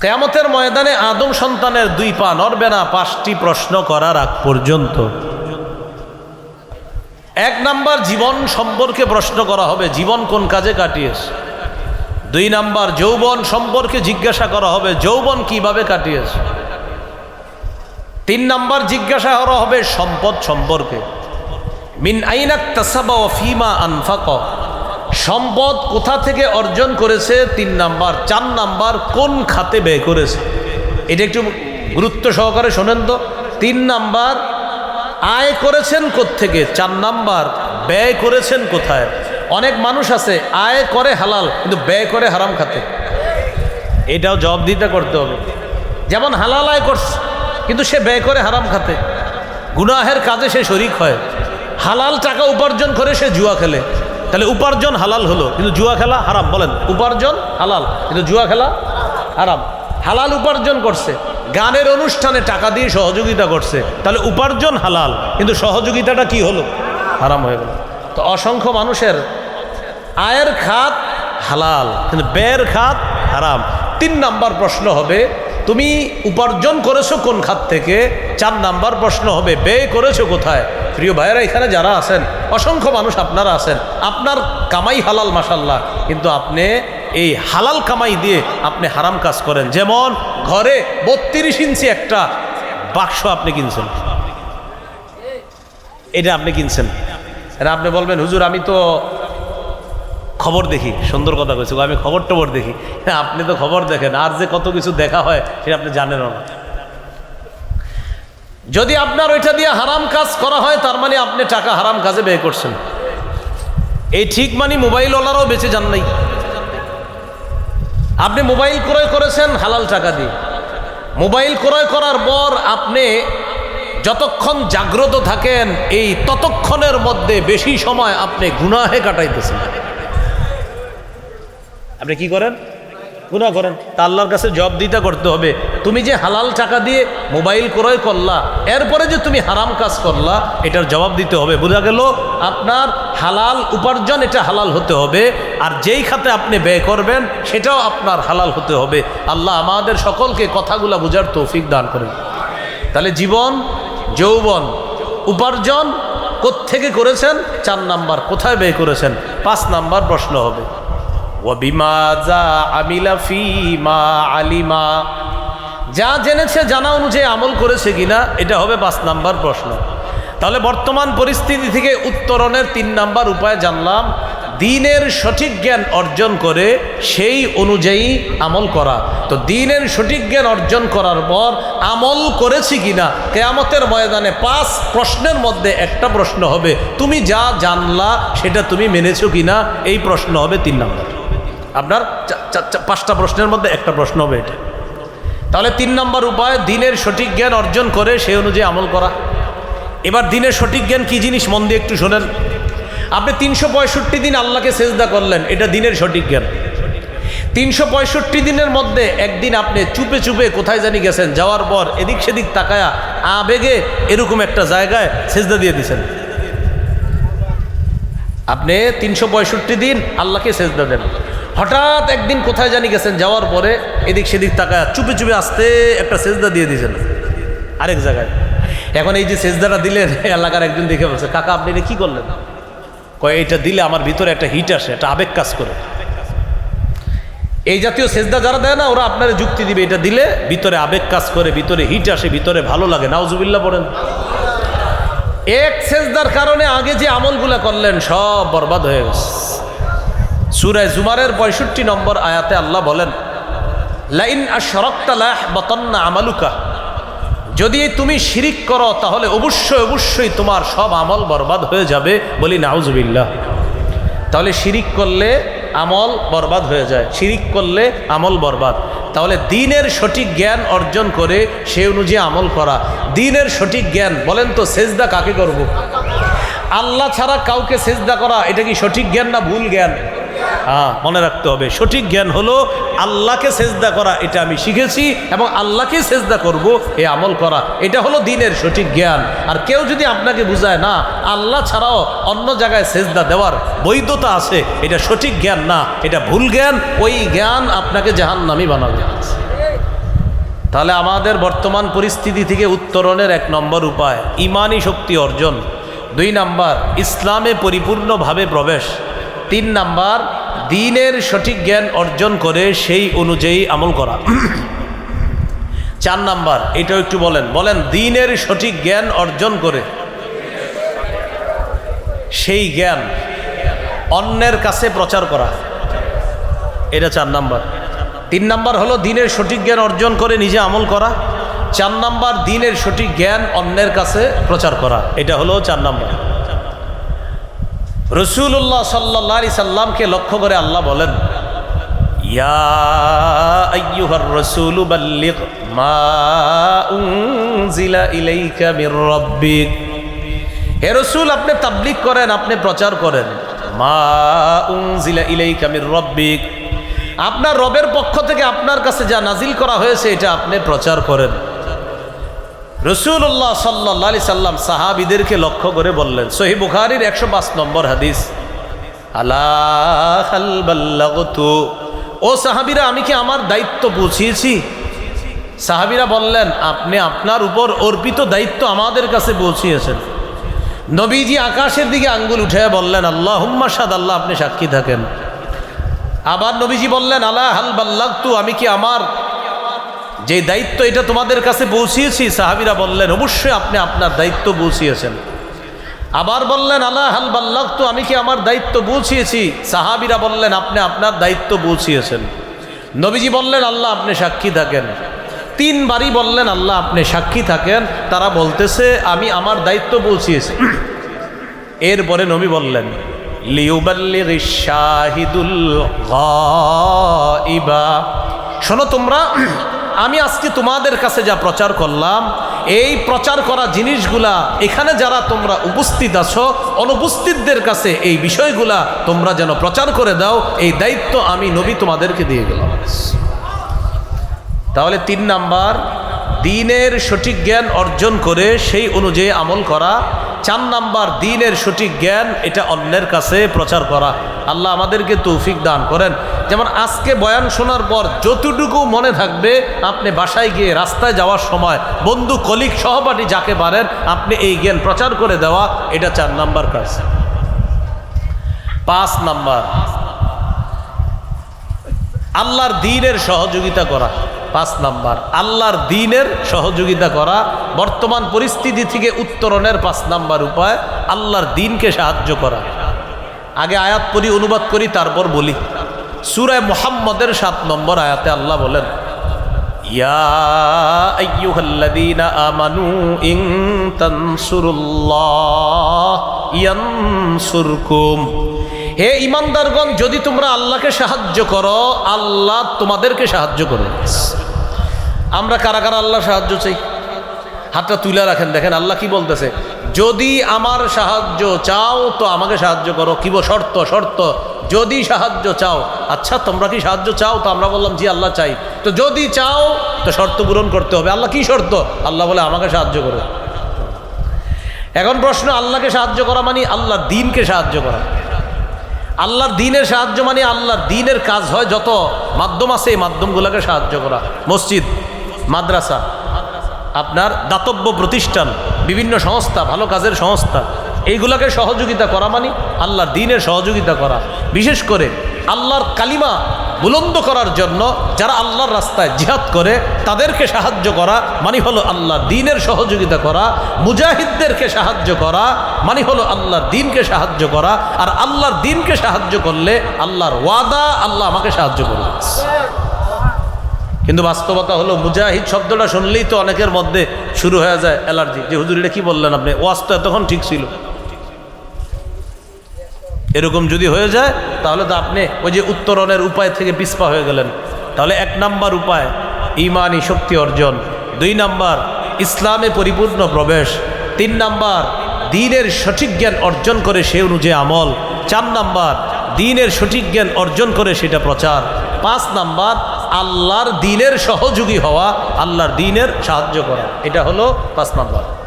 কেয়ামতের ময়দানে আদম সন্তানের দুই পা নড়বে না, পাঁচটি প্রশ্ন করার আগ পর্যন্ত। এক নাম্বার, জীবন সম্পর্কে প্রশ্ন করা হবে, জীবন কোন কাজে কাটিয়েছে? দুই নাম্বার, যৌবন সম্পর্কে জিজ্ঞাসা করা হবে, যৌবন কীভাবে কাটিয়েছে? তিন নাম্বার, জিজ্ঞাসা করা হবে সম্পদ সম্পর্কে। মিন আইনাক তাসাবা ফিমা আনফাক। সম্পদ কোথা থেকে অর্জন করেছে? তিন নাম্বার। চার নাম্বার, কোন খাতে ব্যয় করেছে? এটা একটু গুরুত্ব সহকারে শোনেন তো। তিন নাম্বার, আয় করেছেন থেকে চার নাম্বার, ব্যয় করেছেন কোথায়? অনেক মানুষ আছে, আয় করে হালাল, কিন্তু ব্যয় করে হারাম খাতে। এটাও জবাব দিতে করতে হবে। যেমন হালাল আয় করছে, কিন্তু সে ব্যয় করে হারাম খাতে। গুনাহের কাজে সে শরিক হয়। হালাল টাকা উপার্জন করে সে জুয়া খেলে। তাহলে উপার্জন হালাল হলো, কিন্তু জুয়া খেলা হারাম, বলেন। উপার্জন হালাল, কিন্তু জুয়া খেলা হারাম। হালাল উপার্জন করছে, গানের অনুষ্ঠানে টাকা দিয়ে সহযোগিতা করছে, তাহলে উপার্জন হালাল, কিন্তু সহযোগিতাটা কি হলো? হারাম হয়ে গেল। তো অসংখ্য মানুষের আয়ের খাত হালাল, কিন্তু ব্যয়ের খাত হারাম। তিন নাম্বার প্রশ্ন হবে, তুমি উপার্জন করেছ কোন খাত থেকে? চার নাম্বার প্রশ্ন হবে, ব্যয় করেছ কোথায়? প্রিয় ভাইয়েরা, এখানে যারা আছেন, অসংখ্য মানুষ আপনারা আছেন, আপনার কামাই হালাল মাসাল্লাহ কিন্তু আপনি এই হালাল কামাই দিয়ে আপনি হারাম কাজ করেন। যেমন ঘরে বত্রিশ ইঞ্চি একটা বাক্স আপনি কিনছেন। এটা আপনি কিনছেন। এটা আপনি বলবেন, হুজুর, আমি তো খবর দেখি, সুন্দর কথা কইছে, আমি খবর টবর দেখি। হ্যাঁ আপনি তো খবর দেখেন, আর যে কত কিছু দেখা হয়, সেটা আপনি জানেনও না। যদি আপনার ওইটা দিয়ে হারাম কাজ করা হয়, তার মানে আপনি টাকা হারাম কাজে ব্যয় করছেন। এই ঠিক মানে মোবাইলওয়ালারাও বেঁচে যান নাই। আপনি মোবাইল ক্রয় করেছেন হালাল টাকা দিয়ে। মোবাইল ক্রয় করার পর আপনি যতক্ষণ জাগ্রত থাকেন, এই ততক্ষণের মধ্যে বেশি সময় আপনি গুনাহে কাটাইতেছেন। আপনি কি করেন? গুণা করেন। তা আল্লাহর কাছে জব দিতে করতে হবে। তুমি যে হালাল টাকা দিয়ে মোবাইল ক্রয় করলা, এরপরে যে তুমি হারাম কাজ করলা, এটার জবাব দিতে হবে। বোঝা গেল? আপনার হালাল উপার্জন, এটা হালাল হতে হবে। আর যেই খাতে আপনি ব্যয় করবেন, সেটাও আপনার হালাল হতে হবে। আল্লাহ আমাদের সকলকে কথাগুলা বোঝার তৌফিক দান করেন। তাহলে জীবন, যৌবন, উপার্জন কোত্থেকে করেছেন? চার নাম্বার, কোথায় ব্যয় করেছেন? পাঁচ নাম্বার প্রশ্ন হবে। ওয়াবিমাজা আমিলা ফি মা আলিমা। যা জেনেছে, জানা অনুযায়ী আমল করেছে কিনা, এটা হবে পাঁচ নাম্বার প্রশ্ন। তাহলে বর্তমান পরিস্থিতি থেকে উত্তরণের তিন নাম্বার উপায় জানলাম। দিনের সঠিক জ্ঞান অর্জন করে সেই অনুযায়ী আমল করা। তো দিনের সঠিক জ্ঞান অর্জন করার পর আমল করেছি কিনা, কেয়ামতের ময়দানে পাঁচ প্রশ্নের মধ্যে একটা প্রশ্ন হবে, তুমি যা জানলা সেটা তুমি মেনেছো কিনা, এই প্রশ্ন হবে তিন নাম্বার। আপনার পাঁচটা প্রশ্নের মধ্যে একটা প্রশ্ন হবে এটা। তাহলে তিন নম্বর উপায়, দিনের সঠিক জ্ঞান অর্জন করে সেই অনুযায়ী আমল করা। এবার দিনের সঠিক জ্ঞান কি জিনিস, মন দিয়ে একটু শোনেন। আপনি তিনশো পঁয়ষট্টি দিন আল্লাহকে সেজদা করলেন, এটা দিনের সঠিক জ্ঞান। তিনশো পঁয়ষট্টি দিনের মধ্যে একদিন আপনি চুপে চুপে কোথায় জানি গেছেন, যাওয়ার পর এদিক সেদিক তাকায়া আবেগে এরকম একটা জায়গায় সেজদা দিয়ে দিছেন আপনি তিনশো পঁয়ষট্টি দিন আল্লাহকে সেজদা দেন। হঠাৎ একদিন কোথায় জানি গেছেন, যাওয়ার পরে এদিক সেদিক তাকায়, চুপে চুপে আসতে একটা সেজদা দিয়ে দিয়েছেন। আরেক জায়গায়। এখন এই যে সেজদাটা দিলেন, এলাকার একজন দেখে বলছে, কাকা, আপনি এটা কী করলেন? কয় এটা দিলে আমার ভিতরে একটা হিট আসে, একটা আবেগ কাজ করে। এই জাতীয় সেজদা যারা দেয় না, ওরা আপনার যুক্তি দিবে, এটা দিলে ভিতরে আবেগ কাজ করে, ভিতরে হিট আসে, ভিতরে ভালো লাগে। নাউজুবিল্লা পড়েন। এক সেজদার কারণে আগে যে আমলগুলা করলেন, সব বরবাদ হয়ে গেছে। সুরায় জুমারের পঁয়ষট্টি নম্বর আয়াতে আল্লাহ বলেন, লাইন আর আশরক্তালাহ বতন্না আমালুকা। যদি তুমি শিরিক করো, তাহলে অবশ্যই অবশ্যই তোমার সব আমল বরবাদ হয়ে যাবে বলি নাউজুবিল্লাহ। তাহলে শিরিক করলে আমল বরবাদ হয়ে যায়, শিরিক করলে আমল বরবাদ। তাহলে দিনের সঠিক জ্ঞান অর্জন করে সে অনুযায়ী আমল করা। দিনের সঠিক জ্ঞান, বলেন তো সেজদা কাকে করব? আল্লাহ ছাড়া কাউকে সেজদা করা, এটা কি সঠিক জ্ঞান না ভুল জ্ঞান? হ্যাঁ মনে রাখতে হবে। সঠিক জ্ঞান হলো আল্লাহকে সেজদা করা, এটা আমি শিখেছি এবং আল্লাহকে সেজদা করব, এ আমল করা। এটা হলো দিনের সঠিক জ্ঞান। আর কেউ যদি আপনাকে বুঝায়, না, আল্লাহ ছাড়াও অন্য জায়গায় সেজদা দেওয়ার বৈধতা আছে, এটা সঠিক জ্ঞান না, এটা ভুল জ্ঞান, ওই জ্ঞান আপনাকে জাহান্নামি বানাবে তাহলে আমাদের বর্তমান পরিস্থিতি থেকে উত্তরণের এক নম্বর উপায় ইমানি শক্তি অর্জন। দুই নাম্বার, ইসলামে পরিপূর্ণভাবে প্রবেশ। তিন নাম্বার দিনের সঠিক জ্ঞান অর্জন করে সেই অনুযায়ী আমল করা। চার নাম্বার, এটাও একটু বলেন। বলেন, দিনের সঠিক জ্ঞান অর্জন করে সেই জ্ঞান অন্যের কাছে প্রচার করা। এটা চার নাম্বার। তিন নাম্বার হলো দিনের সঠিক জ্ঞান অর্জন করে নিজে আমল করা। চার নাম্বার, দিনের সঠিক জ্ঞান অন্যের কাছে প্রচার করা। এটা হলো চার নাম্বার। রসুল্লাহ সাল্লা সাল্লামকে লক্ষ্য করে আল্লাহ বলেন হে রসুল, আপনি তাবলিগ করেন, আপনি প্রচার করেন। মা উনজিলা ইলাইকা মির রাব্বিক। আপনার রবের পক্ষ থেকে আপনার কাছে যা নাজিল করা হয়েছে, এটা আপনি প্রচার করেন। রসুল্লাহ সাল্লি সাল্লাম সাহাবিদেরকে লক্ষ্য করে বললেন, সহি বুখারির একশো পাঁচ নম্বর হাদিস। আল্লাহু ও সাহাবিরা, আমি কি আমার দায়িত্ব বুঝিয়েছি? সাহাবিরা বললেন, আপনি আপনার উপর অর্পিত দায়িত্ব আমাদের কাছে পৌঁছিয়েছেন নবীজি আকাশের দিকে আঙ্গুল উঠে বললেন আল্লাহ হুম্মা সাদ আল্লাহ আপনি সাক্ষী থাকেন। আবার নবীজি বললেন আল্লাহ হাল বাল্লাগতু আমি কি আমার যে দায়িত্ব এটা তোমাদের কাছে পৌঁছিয়েছি, সাহাবিরা বললেন, অবশ্যই আপনি আপনার দায়িত্ব পৌঁছিয়েছেন। আবার বললেন, আল্লাহ, হাল তো আমি কি আমার দায়িত্ব পৌঁছিয়েছি? সাহাবিরা বললেন, আপনি আপনার দায়িত্ব পৌঁছিয়েছেন। নবীজি বললেন, আল্লাহ, আপনি সাক্ষী থাকেন। তিনবারই বললেন, আল্লাহ, আপনি সাক্ষী থাকেন। তারা বলতেছে, আমি আমার দায়িত্ব পৌঁছিয়েছি। এরপরে নবী বললেন শাহিদুল শোনো তোমরা আমি আজকে তোমাদের কাছে যা প্রচার করলাম, এই প্রচার করা জিনিসগুলা এখানে যারা তোমরা উপস্থিত আছো, অনুপস্থিতদের কাছে এই বিষয়গুলা তোমরা যেন প্রচার করে দাও, এই দায়িত্ব আমি নবী তোমাদেরকে দিয়ে গেলাম। তাহলে তিন নাম্বার, দিনের সঠিক জ্ঞান অর্জন করে সেই অনুযায়ী আমল করা চার নাম্বার দিনের সঠিক জ্ঞান, এটা অন্যের কাছে প্রচার করা। আল্লাহ আমাদেরকে তৌফিক দান করেন। যেমন আজকে বয়ান শোনার পর যতটুকু মনে থাকবে, আপনি বাসায় গিয়ে রাস্তায় যাওয়ার সময় বন্ধু কলিক সহপাঠী যাকে পারেন, আপনি এই জ্ঞান প্রচার করে দেওয়া, এটা চার নাম্বার কাজ। পাঁচ নাম্বার, আল্লাহর দিনের সহযোগিতা করা। পাঁচ নাম্বার, আল্লাহর দিনের সহযোগিতা করা, বর্তমান পরিস্থিতি থেকে উত্তরণের পাঁচ নাম্বার উপায়, আল্লাহর দিনকে সাহায্য করা। আগে আয়াত পড়ি, অনুবাদ করি, তারপর বলি। সুরায় মোহাম্মদের সাত নম্বর আয়াতে আল্লাহ বলেন, ইয়া আমানু ইয়ানসুরকুম। হে ইমানদারগণ, যদি তোমরা আল্লাহকে সাহায্য করো, আল্লাহ তোমাদেরকে সাহায্য করে আমরা কারা কারা আল্লাহ সাহায্য চাই? হাতটা তুলে রাখেন, দেখেন আল্লাহ কি বলতেছে, যদি আমার সাহায্য চাও, তো আমাকে সাহায্য করো। কি শর্ত শর্ত। যদি সাহায্য চাও আচ্ছা তোমরা কি সাহায্য চাও? তো আমরা বললাম, জি, আল্লাহ চাই। তো যদি চাও, তো শর্ত পূরণ করতে হবে। আল্লাহ কি শর্ত? আল্লাহ বলে, আমাকে সাহায্য করো। এখন প্রশ্ন, আল্লাহকে সাহায্য করা মানে আল্লাহ দিনকে সাহায্য করা। আল্লাহর দিনের সাহায্য মানে আল্লাহর দিনের কাজ হয় যত মাধ্যম আছে, এই মাধ্যমগুলোকে সাহায্য করা। মসজিদ, মাদ্রাসা, আপনার দাতব্য প্রতিষ্ঠান, বিভিন্ন সংস্থা, ভালো কাজের সংস্থা, এইগুলাকে সহযোগিতা করা মানে আল্লাহর দিনের সহযোগিতা করা। বিশেষ করে আল্লাহর কালিমা বুলন্দ করার জন্য যারা আল্লাহর রাস্তায় জিহাদ করে, তাদেরকে সাহায্য করা মানে হলো আল্লাহ দিনের সহযোগিতা করা, মুজাহিদদেরকে সাহায্য করা মানে হলো আল্লাহর দিনকে সাহায্য করা, আর আল্লাহর দিনকে সাহায্য করলে আল্লাহর ওয়াদা আল্লাহ আমাকে সাহায্য করবে। কিন্তু বাস্তবতা হলো মুজাহিদ শব্দটা শুনলেই তো অনেকের মধ্যে শুরু হয়ে যায় অ্যালার্জি। যে হুজুর কি বললেন আপনি? ওয়াজ তো এতক্ষণ ঠিক ছিল। এরকম যদি হয়ে যায়, তাহলে তো আপনি ওই যে উত্তরণের উপায় থেকে পিসপা হয়ে গেলেন। তাহলে এক নাম্বার উপায়, ইমানি শক্তি অর্জন। দুই নাম্বার, ইসলামে পরিপূর্ণ প্রবেশ। তিন নাম্বার, দিনের সঠিক জ্ঞান অর্জন করে সে অনুযায়ী আমল। চার নাম্বার, দিনের সঠিক জ্ঞান অর্জন করে সেটা প্রচার। পাঁচ নাম্বার, আল্লাহর দিনের সহযোগী হওয়া, আল্লাহর দিনের সাহায্য করা। এটা হলো পাঁচ নাম্বার।